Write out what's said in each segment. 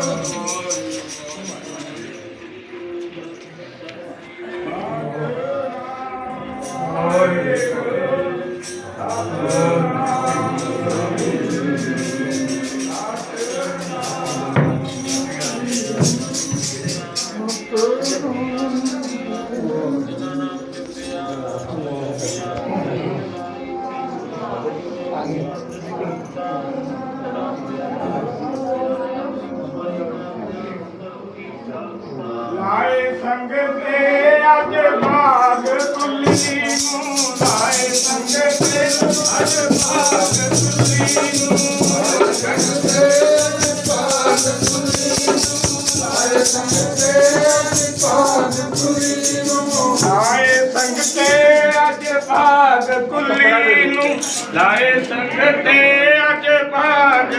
ਲਾਏ ਸੰਗ ਤੇ ਅੱਜ ਭਾਗ ਤੁਲੀ ਨੂੰ ਲਾਏ। ਸੰਗ ਤੇ ਅੱਜ ਭਾਗ ਤੁਲੀ ਨੂੰ ਲਾਏ। ਸੰਗ ਤੇ ਅੱਜ ਭਾਗ ਤੁਲੀ ਨੂੰ ਲਾਏ। ਸੰਗ ਤੇ ਅੱਜ ਭਾਗ ਤੁਲੀ ਨੂੰ ਲਾਏ ਸੰਗ ਤੇ ਅੱਜ ਬਾਦ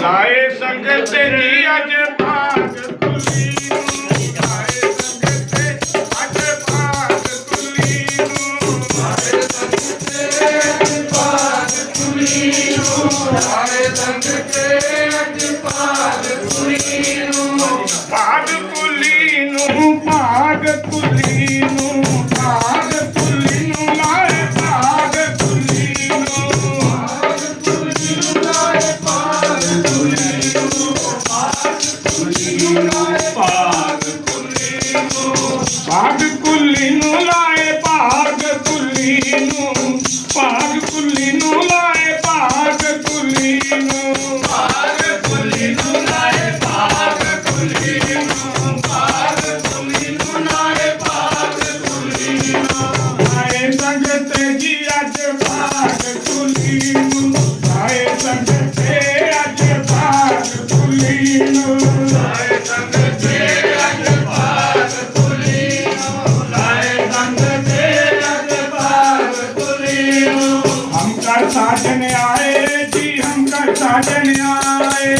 ਲਾਏ ਸੰਗ ਤੇ ਅੱਜ ਬਾਦ ਲਾਏ ਭਾਗ ਕੁਲੀ ਨੂੰ ਲਾਏ ਸੰਗ ਤੇ ਅੱਜ ਭਾਗ ਕੁਲੀ ਨੂੰ ਲਾਏ ਸੰਗ ਤੇ ਭਾਗ ਕੁਲੀ ਨੂੰ। ਭਾਗ कर साजन आए जी हम कर साजन आए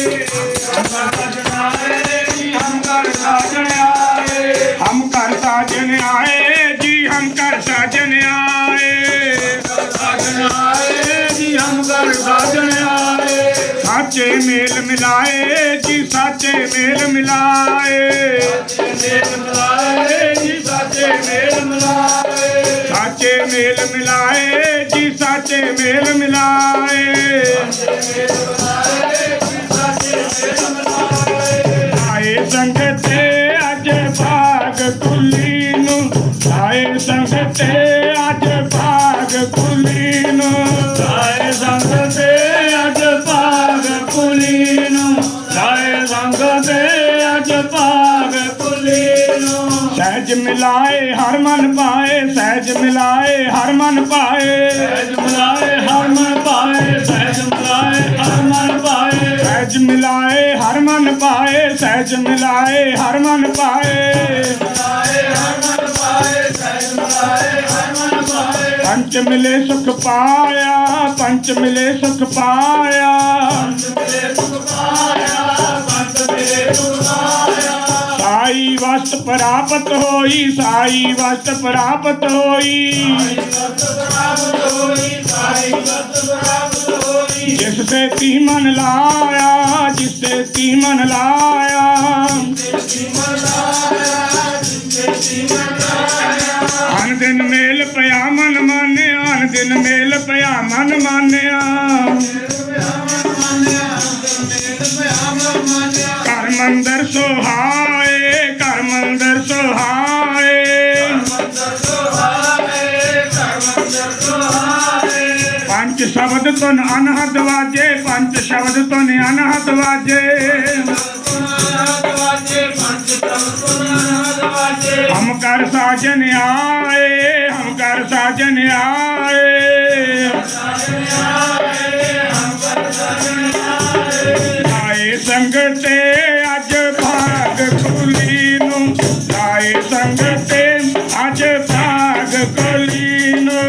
हम कर साजन आए हम कर साजन आए जी हम कर साजन आए साचे मेल मिलाए जी साचे मेल मिलाए मेल मिलाए जी साचे मेल मिलाए ਮੇਲ ਮਿਲਾਏ, ਜੀ ਸਾਚੇ ਮੇਲ ਮਿਲਾਏ। ਆਏ ਸੰਗਤੇ ਅੱਜ ਭਾਗ ਕੁਲੀ ਨੂੰ, ਆਏ ਸੰਗਤੇ ਅੱਜ ਭਾਗ ਕੁਲੀ ਨੂੰ। ਲਾਏ ਸੰਗ ਤੇ ਅੱਜ ਭਾਗ ਕੁਲੀ ਨੂੰ ਲਾਏ ਸੰਗ ਅੱਜ ਭਾਗ ਸਹਿਜ ਮਿਲਾਏ ਹਰ ਮਨ ਪਾਏ ਸਹਿਜ ਮਿਲਾਏ ਹਰ ਮਨ ਪਾਏ। ਸਹਿਜ ਮਿਲਾਏ ਹਰ ਮਨ ਪਾਏ ਸਹਿਜ ਮਿਲਾਏ ਹਰ ਮਨ ਪਾਏ। ਸਹਿਜ ਮਿਲਾਏ ਹਰ ਮਨ ਪਾਏ ਸਹਿਜ ਮਿਲਾਏ ਹਰ ਮਨ ਪਾਏ। ਮਿਲਾਏ ਹਰ ਮਨ ਪਾਏ ਸਹਿਜ ਮਿਲਾਏ ਹਰ ਮਨ ਪਾਏ। ਪੰਚ ਮਿਲੇ ਸੁਖ ਪਾਇਆ ਪੰਚ ਮਿਲੇ ਸੁਖ ਪਾਇਆ। ਮੇਰੇ ਸੁਖ ਸਾਈ ਵਸਤ ਪ੍ਰਾਪਤ ਹੋਈ, ਸਾਈ ਵਸਤ ਪ੍ਰਾਪਤ ਹੋਈ। ਜਿਸ ਤੇ ਤੀ ਮਨ ਲਾਇਆ, ਜਿਸ ਤੇ ਤੀ ਮਨ ਲਾਇਆ। ਹਰ ਦਿਨ ਮੇਲ ਪਿਆ ਮਨ ਮਾਨਿਆ ਹਰ ਦਿਨ ਮੇਲ ਪਿਆ ਮਨ ਮਾਨਿਆ। ਘਰ ਮੰਦਰ ਸੋਹਾ ਸ਼ਬਦ ਤੁਨ ਅਨਹਦ ਵਾਜੇ, ਪੰਜ ਸ਼ਬਦ ਤੁਨ ਅਨਹਦ ਵਾਜੇ। ਹਮ ਕਰ ਸਾਜਨ ਆਏ, ਹਮ ਕਰ ਸਾਜਨ ਆਏ। ਆਏ ਸੰਗਤੇ ਅੱਜ ਭਾਗ ਖੁਲੀ ਨੂੰ, ਆਏ ਸੰਗਤੇ ਅੱਜ ਭਾਗ ਕੁਲੀ ਨੂੰ।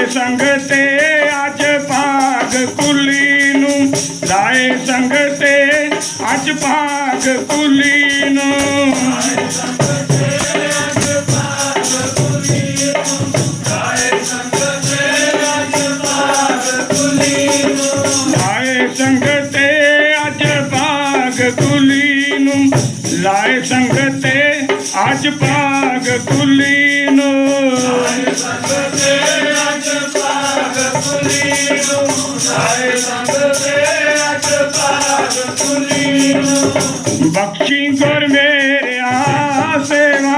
ਲਾਏ ਸੰਗ ਤੇ ਅੱਜ ਭਾਗ ਕੁਲੀ ਨੂੰ। ਲਾਏ ਸੰਗ ਤੇ ਅੱਜ ਭਾਗ ਕੁਲੀ ਨੂੰ। ਲਾਏ ਸੰਗ ਤੇ ਅੱਜ ਭਾਗ ਕੁਲੀ ਨੂੰ। ਲਾਏ ਸੰਗ ਤੇ ਅੱਜ ਭਾਗ ਕੁਲੀ ਨੂੰ। ਬਖਸ਼ੀ ਗੁਰ ਮੇਰਿਆ ਸੇਵਾ